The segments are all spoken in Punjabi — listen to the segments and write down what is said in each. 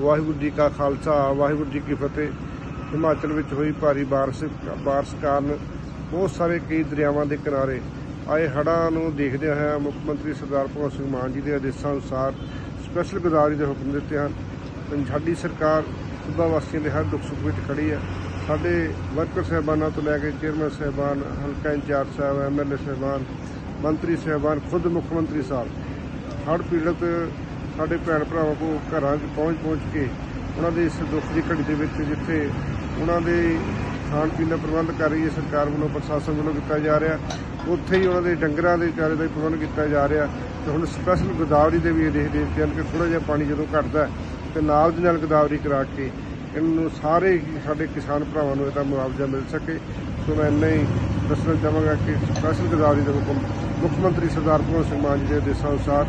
ਵਾਹਿਗੁਰੂ ਜੀ ਕਾ ਖਾਲਸਾ, ਵਾਹਿਗੁਰੂ ਜੀ ਕੀ ਫਤਿਹ। ਹਿਮਾਚਲ ਵਿੱਚ ਹੋਈ ਭਾਰੀ ਬਾਰਿਸ਼ ਬਾਰਿਸ਼ ਕਾਰਨ ਬਹੁਤ ਸਾਰੇ ਕਈ ਦਰਿਆਵਾਂ ਦੇ ਕਿਨਾਰੇ ਆਏ ਹੜ੍ਹਾਂ ਨੂੰ ਦੇਖਦਿਆਂ ਹੋਇਆਂ ਮੁੱਖ ਮੰਤਰੀ ਸਰਦਾਰ ਭਗਵੰਤ ਸਿੰਘ ਮਾਨ ਜੀ ਦੇ ਆਦੇਸ਼ਾਂ ਅਨੁਸਾਰ ਸਪੈਸ਼ਲ ਗੋਦਾਵਰੀ ਦੇ ਹੁਕਮ ਦਿੱਤੇ ਹਨ। ਸਾਡੀ ਸਰਕਾਰ ਸੂਬਾ ਵਾਸੀਆਂ ਦੇ ਹਰ ਦੁੱਖ ਸੁੱਖ ਵਿੱਚ ਖੜੀ ਹੈ। ਸਾਡੇ ਵਰਕਰ ਸਹਿਬਾਨਾਂ ਤੋਂ ਲੈ ਕੇ ਚੇਅਰਮੈਨ ਸਹਿਬਾਨ, ਹਲਕਾ ਇੰਚਾਰਜ ਸਾਹਿਬ ਐਮਐਲਏ ਸਹਿਬਾਨ, ਮੰਤਰੀ ਸਹਿਬਾਨ, ਖੁਦ ਮੁੱਖ ਮੰਤਰੀ ਸਾਹਿਬ। ਹੜ੍ਹ ਪੀੜਤ ਸਾਡੇ ਭੈਣ ਭਰਾਵਾਂ ਕੋਲ ਘਰਾਂ 'ਚ ਪਹੁੰਚ ਪਹੁੰਚ ਕੇ ਉਹਨਾਂ ਦੇ ਇਸ ਦੁੱਖ ਦੀ ਘੜੀ ਦੇ ਵਿੱਚ ਜਿੱਥੇ ਉਹਨਾਂ ਦੇ ਖਾਣ ਪੀਣ ਦਾ ਪ੍ਰਬੰਧ ਕਰ ਰਹੀ ਹੈ ਸਰਕਾਰ ਵੱਲੋਂ, ਪ੍ਰਸ਼ਾਸਨ ਵੱਲੋਂ ਕੀਤਾ ਜਾ ਰਿਹਾ। ਉੱਥੇ ਹੀ ਉਹਨਾਂ ਦੇ ਡੰਗਰਾਂ ਦੇ ਚਾਰੇ ਦਾ ਵੀ ਪ੍ਰਬੰਧ ਕੀਤਾ ਜਾ ਰਿਹਾ। ਤੇ ਹੁਣ ਸਪੈਸ਼ਲ ਗੋਦਾਵਰੀ ਦੇ ਵੀ ਇਹ ਦੇਖਦੇ ਹਨ ਕਿ ਥੋੜਾ ਜਿਹਾ ਪਾਣੀ ਜਦੋਂ ਘਟਦਾ ਹੈ ਤੇ ਨਾਲ ਦੀ ਨਾਲ ਗੋਦਾਵਰੀ ਕਰਾ ਕੇ ਇਹਨਾਂ ਨੂੰ ਸਾਰੇ ਹੀ ਸਾਡੇ ਕਿਸਾਨ ਭਰਾਵਾਂ ਨੂੰ ਇਹਦਾ ਮੁਆਵਜ਼ਾ ਮਿਲ ਸਕੇ। ਸੋ ਮੈਂ ਇੰਨਾ ਹੀ ਦੱਸਣਾ ਚਾਹਾਂਗਾ ਕਿ ਸਪੈਸ਼ਲ ਗੋਦਾਵਰੀ ਦਾ ਹੁਕਮ ਮੁੱਖ ਮੰਤਰੀ ਸਰਦਾਰ ਭਗਵੰਤ ਸਿੰਘ ਮਾਨ ਜੀ ਦੇ ਆਦੇਸ਼ਾਂ ਅਨੁਸਾਰ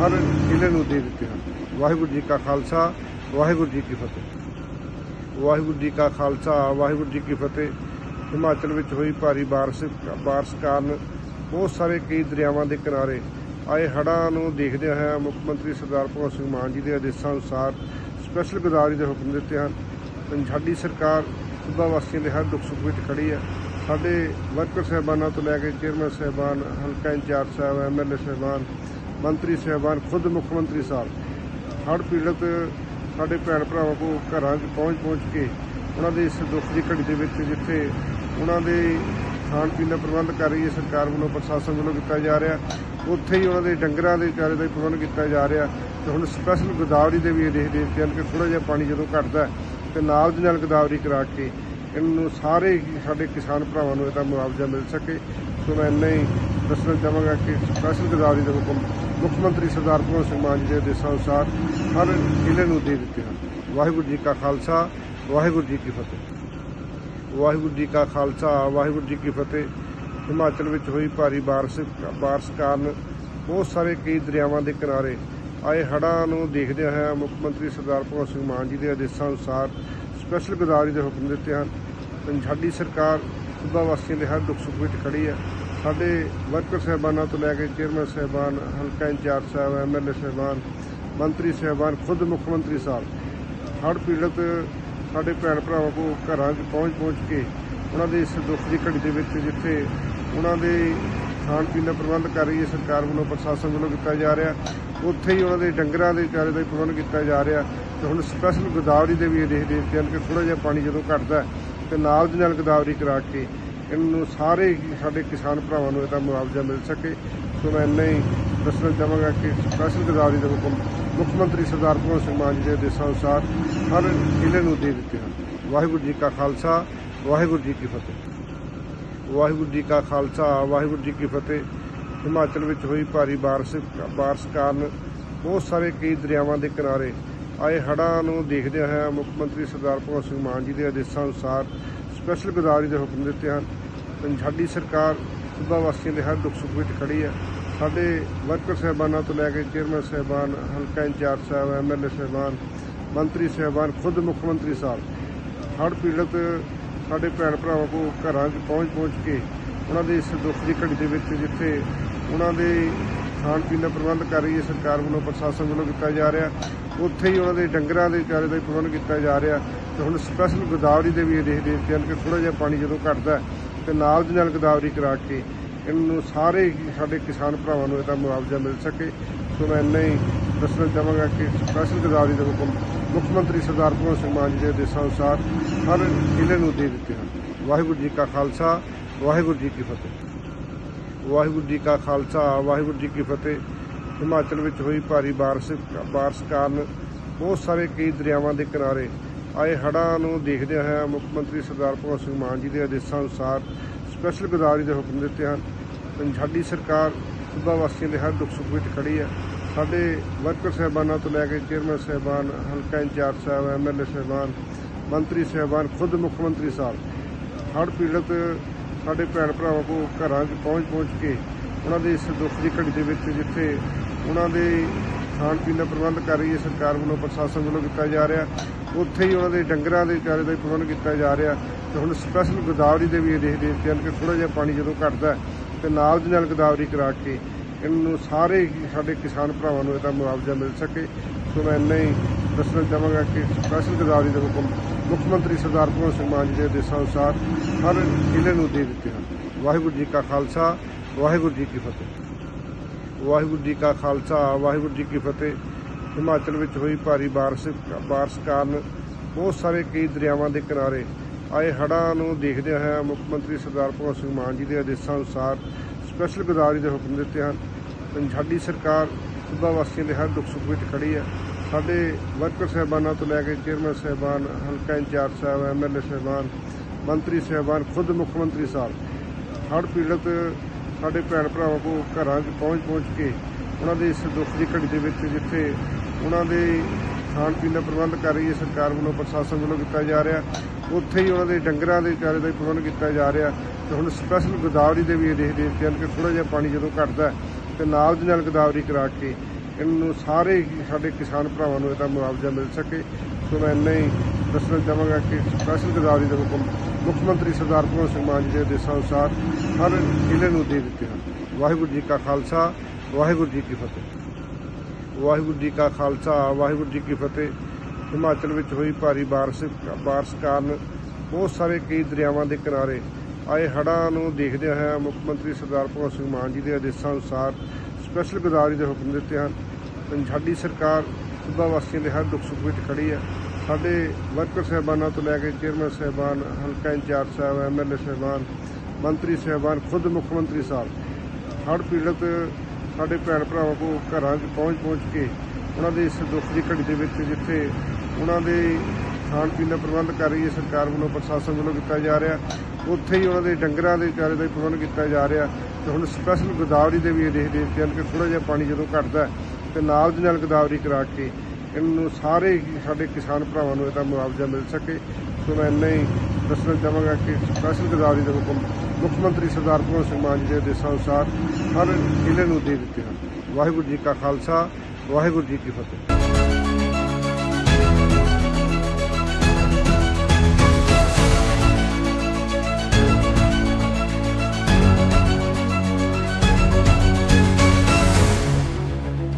ਹਰ ਜ਼ਿਲ੍ਹੇ ਨੂੰ ਦੇ ਦਿੱਤੇ ਹਨ। ਵਾਹਿਗੁਰੂ ਜੀ ਕਾ ਖਾਲਸਾ, ਵਾਹਿਗੁਰੂ ਜੀ ਕੀ ਫਤਿਹ। ਵਾਹਿਗੁਰੂ ਜੀ ਕਾ ਖਾਲਸਾ, ਵਾਹਿਗੁਰੂ ਜੀ ਕੀ ਫਤਿਹ। ਹਿਮਾਚਲ ਵਿੱਚ ਹੋਈ ਭਾਰੀ ਬਾਰਿਸ਼ ਬਾਰਿਸ਼ ਕਾਰਨ ਬਹੁਤ ਸਾਰੇ ਕਈ ਦਰਿਆਵਾਂ ਦੇ ਕਿਨਾਰੇ ਆਏ ਹੜ੍ਹਾਂ ਨੂੰ ਦੇਖਦਿਆਂ ਹੋਇਆਂ ਮੁੱਖ ਮੰਤਰੀ ਸਰਦਾਰ ਭਗਵੰਤ ਸਿੰਘ ਮਾਨ ਜੀ ਦੇ ਆਦੇਸ਼ਾਂ ਅਨੁਸਾਰ ਸਪੈਸ਼ਲ ਗੋਦਾਵਰੀ ਦੇ ਹੁਕਮ ਦਿੱਤੇ ਹਨ। ਪੰਜਾਬੀ ਸਰਕਾਰ ਸੂਬਾ ਵਾਸੀਆਂ ਦੇ ਹਰ ਦੁੱਖ ਸੁੱਖ ਵਿੱਚ ਖੜੀ ਹੈ। ਸਾਡੇ ਵਰਕਰ ਸਹਿਬਾਨਾਂ ਤੋਂ ਲੈ ਕੇ ਚੇਅਰਮੈਨ ਸਹਿਬਾਨ, ਹਲਕਾ ਇੰਚਾਰਜ ਸਾਹਿਬ ਐਮਐਲਏ ਸਹਿਬਾਨ, ਮੰਤਰੀ ਸਹਿਬਾਨ, ਖੁਦ ਮੁੱਖ ਮੰਤਰੀ ਸਾਹਿਬ, ਹੜ੍ਹ ਪੀੜਤ ਸਾਡੇ ਭੈਣ ਭਰਾਵਾਂ ਕੋ ਘਰਾਂ 'ਚ ਪਹੁੰਚ ਪਹੁੰਚ ਕੇ ਉਹਨਾਂ ਦੇ ਇਸ ਦੁੱਖ ਦੀ ਘੜੀ ਦੇ ਵਿੱਚ ਜਿੱਥੇ ਉਹਨਾਂ ਦੇ ਖਾਣ ਪੀਣ ਦਾ ਪ੍ਰਬੰਧ ਕਰ ਰਹੀ ਹੈ ਸਰਕਾਰ ਵੱਲੋਂ, ਪ੍ਰਸ਼ਾਸਨ ਵੱਲੋਂ ਕੀਤਾ ਜਾ ਰਿਹਾ। ਉੱਥੇ ਹੀ ਉਹਨਾਂ ਦੇ ਡੰਗਰਾਂ ਦੇ ਚਾਰੇ ਦਾ ਵੀ ਪ੍ਰਬੰਧ ਕੀਤਾ ਜਾ ਰਿਹਾ ਤੇ ਹੁਣ ਸਪੈਸ਼ਲ ਗੋਦਾਵਰੀ ਦੇ ਵੀ ਇਹ ਦੇਖਦੇ ਹਨ ਕਿ ਥੋੜਾ ਜਿਹਾ ਪਾਣੀ ਜਦੋਂ ਘਟਦਾ ਹੈ ਤੇ ਨਾਲ ਦੀ ਨਾਲ ਗੋਦਾਵਰੀ ਕਰਾ ਕੇ ਇਹਨੂੰ ਸਾਰੇ ਹੀ ਸਾਡੇ ਕਿਸਾਨ ਭਰਾਵਾਂ ਨੂੰ ਇਹਦਾ ਮੁਆਵਜ਼ਾ ਮਿਲ ਸਕੇ। ਸੋ ਮੈਂ ਇੰਨਾ ਹੀ ਦੱਸਣਾ ਚਾਹਾਂਗਾ ਕਿ ਸਪੈਸ਼ਲ ਗੋਦਾਵਰੀ ਦੇ ਹੁਕਮ, ਮੁੱਖ ਮੰਤਰੀ ਸਰਦਾਰ ਭਗਵੰਤ ਸਿੰਘ ਮਾਨ ਜੀ ਦੇ ਆਦੇਸ਼ਾਂ ਅਨੁਸਾਰ ਹਰ ਜ਼ਿਲ੍ਹੇ ਨੂੰ ਦੇ ਦਿੱਤੇ ਹਨ। ਵਾਹਿਗੁਰੂ ਜੀ ਕਾ ਖਾਲਸਾ, ਵਾਹਿਗੁਰੂ ਜੀ ਕੀ ਫਤਿਹ। ਵਾਹਿਗੁਰੂ ਜੀ ਕਾ ਖਾਲਸਾ, ਵਾਹਿਗੁਰੂ ਜੀ ਕੀ ਫਤਿਹ। ਹਿਮਾਚਲ ਵਿੱਚ ਹੋਈ ਭਾਰੀ ਬਾਰਿਸ਼ ਬਾਰਿਸ਼ ਕਾਰਨ ਬਹੁਤ ਸਾਰੇ ਕਈ ਦਰਿਆਵਾਂ ਦੇ ਕਿਨਾਰੇ ਆਏ ਹੜ੍ਹਾਂ ਨੂੰ ਦੇਖਦਿਆਂ ਹੋਇਆਂ ਮੁੱਖ ਮੰਤਰੀ ਸਰਦਾਰ ਭਗਵੰਤ ਸਿੰਘ ਮਾਨ ਜੀ ਦੇ ਆਦੇਸ਼ਾਂ ਅਨੁਸਾਰ ਸਪੈਸ਼ਲ ਗੋਦਾਵਰੀ ਦੇ ਹੁਕਮ ਦਿੱਤੇ ਹਨ। ਸਾਡੀ ਸਰਕਾਰ ਸੂਬਾ ਵਾਸੀਆਂ ਦੇ ਹਰ ਦੁੱਖ ਸੁੱਖ ਵਿੱਚ ਖੜੀ ਹੈ ਸਾਡੇ ਵਰਕਰ ਸਹਿਬਾਨਾਂ ਤੋਂ ਲੈ ਕੇ ਚੇਅਰਮੈਨ ਸਹਿਬਾਨ, ਹਲਕਾ ਇੰਚਾਰਜ ਸਾਹਿਬ ਐਮਐਲਏ ਸਹਿਬਾਨ, ਮੰਤਰੀ ਸਹਿਬਾਨ, ਖੁਦ ਮੁੱਖ ਮੰਤਰੀ ਸਾਹਿਬ, ਹੜ੍ਹ ਪੀੜਤ ਸਾਡੇ ਭੈਣ ਭਰਾਵਾਂ ਕੋ ਘਰਾਂ 'ਚ ਪਹੁੰਚ ਪਹੁੰਚ ਕੇ ਉਹਨਾਂ ਦੇ ਇਸ ਦੁੱਖ ਦੀ ਘੜੀ ਦੇ ਵਿੱਚ ਜਿੱਥੇ ਉਹਨਾਂ ਦੇ ਖਾਣ ਪੀਣ ਦਾ ਪ੍ਰਬੰਧ ਕਰ ਰਹੀ ਹੈ ਸਰਕਾਰ ਵੱਲੋਂ, ਪ੍ਰਸ਼ਾਸਨ ਵੱਲੋਂ ਕੀਤਾ ਜਾ ਰਿਹਾ। ਉੱਥੇ ਹੀ ਉਹਨਾਂ ਦੇ ਡੰਗਰਾਂ ਦੇ ਚਾਰੇ ਦਾ ਵੀ ਪ੍ਰਬੰਧ ਕੀਤਾ ਜਾ ਰਿਹਾ। ਤੇ ਹੁਣ ਸਪੈਸ਼ਲ ਗੋਦਾਵਰੀ ਦੇ ਵੀ ਇਹ ਦੇਖ ਦੇਖਦੇ ਹਨ ਕਿ ਥੋੜਾ ਜਿਹਾ ਪਾਣੀ ਜਦੋਂ ਘਟਦਾ ਤੇ ਨਾਲ ਦੀ ਨਾਲ ਗਦਾਵਰੀ ਕਰਾ ਕੇ ਇਹਨੂੰ ਸਾਰੇ ਸਾਡੇ ਕਿਸਾਨ ਭਰਾਵਾਂ ਨੂੰ ਇਹਦਾ ਮੁਆਵਜ਼ਾ ਮਿਲ ਸਕੇ। ਸੋ ਮੈਂ ਇੰਨਾ ਹੀ ਦੱਸਣਾ ਚਾਹਾਂਗਾ ਕਿ ਸਪੈਸ਼ਲ ਗੋਦਾਵਰੀ ਦੇ ਹੁਕਮ ਮੁੱਖ ਮੰਤਰੀ ਸਰਦਾਰ ਭਗਵੰਤ ਸਿੰਘ ਮਾਨ ਜੀ ਦੇ ਆਦੇਸ਼ਾਂ ਅਨੁਸਾਰ ਹਰ ਜ਼ਿਲ੍ਹੇ ਨੂੰ ਦੇ ਦਿੱਤੇ ਹਨ। ਵਾਹਿਗੁਰੂ ਜੀ ਕਾ ਖਾਲਸਾ, ਵਾਹਿਗੁਰੂ ਜੀ ਕੀ ਫਤਿਹ। ਵਾਹਿਗੁਰੂ ਜੀ ਕਾ ਖਾਲਸਾ, ਵਾਹਿਗੁਰੂ ਜੀ ਕੀ ਫਤਿਹ। ਹਿਮਾਚਲ ਵਿੱਚ ਹੋਈ ਭਾਰੀ ਬਾਰਿਸ਼ ਬਾਰਿਸ਼ ਕਾਰਨ ਬਹੁਤ ਸਾਰੇ ਕਈ ਦਰਿਆਵਾਂ ਦੇ ਕਿਨਾਰੇ ਆਏ ਹੜ੍ਹਾਂ ਨੂੰ ਦੇਖਦਿਆਂ ਹੋਇਆਂ ਮੁੱਖ ਮੰਤਰੀ ਸਰਦਾਰ ਭਗਵੰਤ ਸਿੰਘ ਮਾਨ ਜੀ ਦੇ ਆਦੇਸ਼ਾਂ ਅਨੁਸਾਰ ਸਪੈਸ਼ਲ ਗੋਦਾਵਰੀ ਦੇ ਹੁਕਮ ਦਿੱਤੇ ਹਨ। ਸਾਡੀ ਸਰਕਾਰ ਸੂਬਾ ਵਾਸੀਆਂ ਦੇ ਹਰ ਦੁੱਖ ਸੁੱਖ ਵਿੱਚ ਖੜੀ ਹੈ। ਸਾਡੇ ਵਰਕਰ ਸਹਿਬਾਨਾਂ ਤੋਂ ਲੈ ਕੇ ਚੇਅਰਮੈਨ ਸਹਿਬਾਨ, ਹਲਕਾ ਇੰਚਾਰਜ ਸਾਹਿਬ ਐਮਐਲਏ ਸਹਿਬਾਨ, ਮੰਤਰੀ ਸਹਿਬਾਨ, ਖੁਦ ਮੁੱਖ ਮੰਤਰੀ ਸਾਹਿਬ, ਹੜ੍ਹ ਪੀੜਤ ਸਾਡੇ ਭੈਣ ਭਰਾਵਾਂ ਕੋਲ ਘਰਾਂ 'ਚ ਪਹੁੰਚ ਪਹੁੰਚ ਕੇ ਉਹਨਾਂ ਦੇ ਇਸ ਦੁੱਖ ਦੀ ਘੜੀ ਦੇ ਵਿੱਚ ਜਿੱਥੇ ਉਹਨਾਂ ਦੇ ਖਾਣ ਪੀਣ ਦਾ ਪ੍ਰਬੰਧ ਕਰ ਰਹੀ ਹੈ, ਸਰਕਾਰ ਵੱਲੋਂ, ਪ੍ਰਸ਼ਾਸਨ ਵੱਲੋਂ ਕੀਤਾ ਜਾ ਰਿਹਾ। ਉੱਥੇ ਹੀ ਉਹਨਾਂ ਦੇ ਡੰਗਰਾਂ ਦੇ ਚਾਰੇ ਦਾ ਵੀ ਪ੍ਰਬੰਧ ਕੀਤਾ ਜਾ ਰਿਹਾ। ਤੇ ਹੁਣ ਸਪੈਸ਼ਲ ਗੋਦਾਵਰੀ ਦੇ ਵੀ ਆਦੇਸ਼ ਦੇ ਦਿੱਤੇ ਹਨ ਕਿ ਥੋੜਾ ਜਿਹਾ ਪਾਣੀ ਜਦੋਂ ਘਟਦਾ ਹੈ ਤੇ ਨਾਲ ਦੀ ਨਾਲ ਗੋਦਾਵਰੀ ਕਰਾ ਕੇ ਇਹਨੂੰ ਸਾਰੇ ਹੀ ਸਾਡੇ ਕਿਸਾਨ ਭਰਾਵਾਂ ਨੂੰ ਇਹਦਾ ਮੁਆਵਜ਼ਾ ਮਿਲ ਸਕੇ। ਸੋ ਮੈਂ ਇੰਨਾ ਹੀ ਦੱਸਣਾ ਚਾਹਾਂਗਾ ਕਿ ਸਪੈਸ਼ਲ ਗੋਦਾਵਰੀ ਦੇ ਹੁਕਮ ਮੁੱਖ ਮੰਤਰੀ ਸਰਦਾਰ ਭਗਵੰਤ ਸਿੰਘ ਮਾਨ ਜੀ ਦੇ ਆਦੇਸ਼ਾਂ ਅਨੁਸਾਰ ਹਰ ਜ਼ਿਲ੍ਹੇ ਨੂੰ ਦੇ ਦਿੱਤੇ ਹਨ। ਵਾਹਿਗੁਰੂ ਜੀ ਕਾ ਖਾਲਸਾ, ਵਾਹਿਗੁਰੂ ਜੀ ਕੀ ਫਤਿਹ। ਵਾਹਿਗੁਰੂ ਜੀ ਕਾ ਖਾਲਸਾ, ਵਾਹਿਗੁਰੂ ਜੀ ਕੀ ਫਤਿਹ। ਹਿਮਾਚਲ ਵਿੱਚ ਹੋਈ ਭਾਰੀ ਬਾਰਿਸ਼ ਬਾਰਿਸ਼ ਕਾਰਨ ਬਹੁਤ ਸਾਰੇ ਕਈ ਦਰਿਆਵਾਂ ਦੇ ਕਿਨਾਰੇ ਆਏ ਹੜ੍ਹਾਂ ਨੂੰ ਦੇਖਦਿਆਂ ਹੋਇਆਂ ਮੁੱਖ ਮੰਤਰੀ ਸਰਦਾਰ ਭਗਵੰਤ ਸਿੰਘ ਮਾਨ ਜੀ ਦੇ ਆਦੇਸ਼ਾਂ ਅਨੁਸਾਰ ਸਪੈਸ਼ਲ ਗੋਦਾਵਰੀ ਦੇ ਹੁਕਮ ਦਿੱਤੇ ਹਨ। ਸਾਡੀ ਸਰਕਾਰ ਸੂਬਾ ਵਾਸੀਆਂ ਦੇ ਹਰ ਦੁੱਖ ਸੁੱਖ ਵਿੱਚ ਖੜੀ ਹੈ। ਸਾਡੇ ਵਰਕਰ ਸਾਹਿਬਾਨਾਂ ਤੋਂ ਲੈ ਕੇ ਚੇਅਰਮੈਨ ਸਾਹਿਬਾਨ, ਹਲਕਾ ਇੰਚਾਰਜ ਸਾਹਿਬ ਐਮਐਲਏ ਸਾਹਿਬਾਨ, ਮੰਤਰੀ ਸਾਹਿਬਾਨ, ਖੁਦ ਮੁੱਖ ਮੰਤਰੀ ਸਾਹਿਬ, ਹੜ੍ਹ ਪੀੜਤ ਸਾਡੇ ਭੈਣ ਭਰਾਵਾਂ ਕੋਲ ਘਰਾਂ 'ਚ ਪਹੁੰਚ ਪਹੁੰਚ ਕੇ ਉਹਨਾਂ ਦੇ ਇਸ ਦੁੱਖ ਦੀ ਘੜੀ ਦੇ ਵਿੱਚ ਜਿੱਥੇ ਉਹਨਾਂ ਦੇ ਖਾਣ ਪੀਣ ਦਾ ਪ੍ਰਬੰਧ ਕਰ ਰਹੀ ਹੈ ਸਰਕਾਰ ਵੱਲੋਂ, ਪ੍ਰਸ਼ਾਸਨ ਵੱਲੋਂ ਕੀਤਾ ਜਾ ਰਿਹਾ। ਉੱਥੇ ਹੀ ਉਹਨਾਂ ਦੇ ਡੰਗਰਾਂ ਦੇ ਚਾਰੇ ਦਾ ਵੀ ਪ੍ਰਬੰਧ ਕੀਤਾ ਜਾ ਰਿਹਾ। ਤੇ ਹੁਣ ਸਪੈਸ਼ਲ ਗੋਦਾਵਰੀ ਦੇ ਵੀ ਆਦੇਸ਼ ਦੇ ਦਿੱਤੇ ਹਨ ਕਿ ਥੋੜਾ ਜਿਹਾ ਪਾਣੀ ਜਦੋਂ ਘਟਦਾ ਹੈ, ਤੇ ਨਾਲ ਦੀ ਨਾਲ ਗਦਾਵਰੀ ਕਰਾ ਕੇ ਇਹਨੂੰ ਸਾਰੇ ਹੀ ਸਾਡੇ ਕਿਸਾਨ ਭਰਾਵਾਂ ਨੂੰ ਇਹਦਾ ਮੁਆਵਜ਼ਾ ਮਿਲ ਸਕੇ। ਸੋ ਮੈਂ ਇੰਨਾ ਹੀ ਦੱਸਣਾ ਚਾਹਾਂਗਾ ਕਿ ਸਪੈਸ਼ਲ ਗੋਦਾਵਰੀ ਦੇ ਹੁਕਮ ਮੁੱਖ ਮੰਤਰੀ ਸਰਦਾਰ ਭਗਵੰਤ ਸਿੰਘ ਮਾਨ ਜੀ ਦੇ ਆਦੇਸ਼ਾਂ ਅਨੁਸਾਰ ਹਰ ਜ਼ਿਲ੍ਹੇ ਨੂੰ ਦੇ ਦਿੱਤੇ ਹਨ। ਵਾਹਿਗੁਰੂ ਜੀ ਕਾ ਖਾਲਸਾ, ਵਾਹਿਗੁਰੂ ਜੀ ਕੀ ਫਤਿਹ। ਵਾਹਿਗੁਰੂ ਜੀ ਕਾ ਖਾਲਸਾ, ਵਾਹਿਗੁਰੂ ਜੀ ਕੀ ਫਤਿਹ। ਹਿਮਾਚਲ ਵਿੱਚ ਹੋਈ ਭਾਰੀ ਬਾਰਿਸ਼ ਬਾਰਿਸ਼ ਕਾਰਨ ਬਹੁਤ ਸਾਰੇ ਕਈ ਦਰਿਆਵਾਂ ਦੇ ਕਿਨਾਰੇ ਆਏ ਹੜ੍ਹਾਂ ਨੂੰ ਦੇਖਦਿਆਂ ਹੋਇਆਂ ਮੁੱਖ ਮੰਤਰੀ ਸਰਦਾਰ ਭਗਵੰਤ ਸਿੰਘ ਮਾਨ ਜੀ ਦੇ ਆਦੇਸ਼ਾਂ ਅਨੁਸਾਰ ਸਪੈਸ਼ਲ ਗੋਦਾਵਰੀ ਦੇ ਹੁਕਮ ਦਿੱਤੇ ਹਨ। ਸਾਡੀ ਸਰਕਾਰ ਸੂਬਾ ਵਾਸੀਆਂ ਦੇ ਹਰ ਦੁੱਖ ਸੁੱਖ ਵਿੱਚ ਖੜੀ ਹੈ। ਸਾਡੇ ਵਰਕਰ ਸਾਹਿਬਾਨਾਂ ਤੋਂ ਲੈ ਕੇ ਚੇਅਰਮੈਨ ਸਾਹਿਬਾਨ, ਹਲਕਾ ਇੰਚਾਰਜ ਸਾਹਿਬ ਐਮਐਲਏ ਸਾਹਿਬਾਨ, ਮੰਤਰੀ ਸਾਹਿਬਾਨ, ਖੁਦ ਮੁੱਖ ਮੰਤਰੀ ਸਾਹਿਬ। ਹੜ੍ਹ ਪੀੜਤ ਸਾਡੇ ਭੈਣ ਭਰਾਵਾਂ ਕੋਲ ਘਰਾਂ 'ਚ ਪਹੁੰਚ ਪਹੁੰਚ ਕੇ ਉਹਨਾਂ ਦੇ ਇਸ ਦੁੱਖ ਦੀ ਘੜੀ ਦੇ ਵਿੱਚ ਜਿੱਥੇ ਉਹਨਾਂ ਦੇ ਖਾਣ ਪੀਣ ਦਾ ਪ੍ਰਬੰਧ ਕਰ ਰਹੀ ਹੈ ਸਰਕਾਰ ਵੱਲੋਂ, ਪ੍ਰਸ਼ਾਸਨ ਵੱਲੋਂ ਕੀਤਾ ਜਾ ਰਿਹਾ। ਉੱਥੇ ਹੀ ਉਹਨਾਂ ਦੇ ਡੰਗਰਾਂ ਦੇ ਚਾਰੇ ਦਾ ਵੀ ਪ੍ਰਬੰਧ ਕੀਤਾ ਜਾ ਰਿਹਾ। ਤੇ ਹੁਣ ਸਪੈਸ਼ਲ ਗੋਦਾਵਰੀ ਦੇ ਵੀ ਆਦੇਸ਼ ਦੇ ਦਿੱਤੇ ਹਨ ਕਿ ਥੋੜਾ ਜਿਹਾ ਪਾਣੀ ਜਦੋਂ ਘਟਦਾ ਹੈ, ਤੇ ਨਾਲ ਦੀ ਨਾਲ ਗੋਦਾਵਰੀ ਕਰਾ ਕੇ ਇਹਨਾਂ ਨੂੰ ਸਾਰੇ ਹੀ ਸਾਡੇ ਕਿਸਾਨ ਭਰਾਵਾਂ ਨੂੰ ਇਹਦਾ ਮੁਆਵਜ਼ਾ ਮਿਲ ਸਕੇ। ਸੋ ਮੈਂ ਇੰਨਾ ਹੀ ਦੱਸਣਾ ਚਾਹਾਂਗਾ ਕਿ ਸਪੈਸ਼ਲ ਗੋਦਾਵਰੀ ਦੇ ਹੁਕਮ ਮੁੱਖ ਮੰਤਰੀ ਸਰਦਾਰ ਭਗਵੰਤ ਸਿੰਘ ਮਾਨ ਜੀ ਦੇ ਆਦੇਸ਼ਾਂ ਅਨੁਸਾਰ ਹਰ ਜ਼ਿਲ੍ਹੇ ਨੂੰ ਦੇ ਦਿੱਤੇ ਹਨ। ਵਾਹਿਗੁਰੂ ਜੀ ਕਾ ਖਾਲਸਾ, ਵਾਹਿਗੁਰੂ ਜੀ ਕੀ ਫਤਿਹ। ਵਾਹਿਗੁਰੂ ਜੀ ਕਾ ਖਾਲਸਾ, ਵਾਹਿਗੁਰੂ ਜੀ ਕੀ ਫਤਿਹ। ਹਿਮਾਚਲ ਵਿੱਚ ਹੋਈ ਭਾਰੀ ਬਾਰਿਸ਼ ਬਾਰਿਸ਼ ਕਾਰਨ ਬਹੁਤ ਸਾਰੇ ਕਈ ਦਰਿਆਵਾਂ ਦੇ ਕਿਨਾਰੇ ਆਏ ਹੜ੍ਹਾਂ ਨੂੰ ਦੇਖਦਿਆਂ ਹੋਇਆ ਮੁੱਖ ਮੰਤਰੀ ਸਰਦਾਰ ਭਗਵੰਤ ਸਿੰਘ ਮਾਨ ਜੀ ਦੇ ਆਦੇਸ਼ਾਂ ਅਨੁਸਾਰ ਸਪੈਸ਼ਲ ਗੋਦਾਵਰੀ ਦੇ ਹੁਕਮ ਦਿੱਤੇ ਹਨ। ਪੰਜਾਬੀ ਸਰਕਾਰ ਸੂਬਾ ਵਾਸੀਆਂ ਦੇ ਹਰ ਦੁੱਖ ਸੁੱਖ ਵਿੱਚ ਖੜੀ ਹੈ। ਸਾਡੇ ਵਰਕਰ ਸਾਹਿਬਾਨਾਂ ਤੋਂ ਲੈ ਕੇ ਚੇਅਰਮੈਨ ਸਾਹਿਬਾਨ, ਹਲਕਾ ਇੰਚਾਰਜ ਸਾਹਿਬ ਐਮਐਲਏ ਸਾਹਿਬਾਨ, ਮੰਤਰੀ ਸਾਹਿਬਾਨ, ਖੁਦ ਮੁੱਖ ਮੰਤਰੀ ਸਾਹਿਬ, ਹੜ੍ਹ ਪੀੜਤ ਸਾਡੇ ਭੈਣ ਭਰਾਵਾਂ ਕੋਲ ਘਰਾਂ 'ਚ ਪਹੁੰਚ ਪਹੁੰਚ ਕੇ ਉਹਨਾਂ ਦੇ ਇਸ ਦੁੱਖ ਦੀ ਘੜੀ ਦੇ ਵਿੱਚ ਜਿੱਥੇ ਉਹਨਾਂ ਦੇ ਖਾਣ ਪੀਣ ਦਾ ਪ੍ਰਬੰਧ ਕਰ ਰਹੀ ਹੈ ਸਰਕਾਰ ਵੱਲੋਂ, ਪ੍ਰਸ਼ਾਸਨ ਵੱਲੋਂ ਕੀਤਾ ਜਾ ਰਿਹਾ। ਉੱਥੇ ਹੀ ਉਹਨਾਂ ਦੇ ਡੰਗਰਾਂ ਦੇ ਚਾਰੇ ਦਾ ਵੀ ਪ੍ਰਬੰਧ ਕੀਤਾ ਜਾ ਰਿਹਾ ਤੇ ਹੁਣ ਸਪੈਸ਼ਲ ਗੋਦਾਵਰੀ ਦੇ ਵੀ ਆਦੇਸ਼ ਦੇਖਦੇ ਹਨ ਕਿ ਥੋੜਾ ਜਿਹਾ ਪਾਣੀ ਜਦੋਂ ਘਟਦਾ ਹੈ ਤੇ ਨਾਲ ਦੀ ਨਾਲ ਗੋਦਾਵਰੀ ਕਰਾ ਕੇ ਇਹਨੂੰ ਸਾਰੇ ਹੀ ਸਾਡੇ ਕਿਸਾਨ ਭਰਾਵਾਂ ਨੂੰ ਇਹਦਾ ਮੁਆਵਜ਼ਾ ਮਿਲ ਸਕੇ। ਸੋ ਮੈਂ ਇੰਨਾ ਹੀ ਦੱਸਣਾ ਚਾਹਾਂਗਾ ਕਿ ਸਪੈਸ਼ਲ ਗੋਦਾਵਰੀ ਦੇ ਹੁਕਮ ਮੁੱਖ ਮੰਤਰੀ ਸਰਦਾਰ ਭਗਵੰਤ ਸਿੰਘ ਮਾਨ ਜੀ ਦੇ ਆਦੇਸ਼ਾਂ ਅਨੁਸਾਰ ਹਰ ਜ਼ਿਲ੍ਹੇ ਨੂੰ ਦੇ ਦਿੱਤੇ ਹਨ। ਵਾਹਿਗੁਰੂ ਜੀ ਕਾ ਖਾਲਸਾ, ਵਾਹਿਗੁਰੂ ਜੀ ਕੀ ਫਤਿਹ।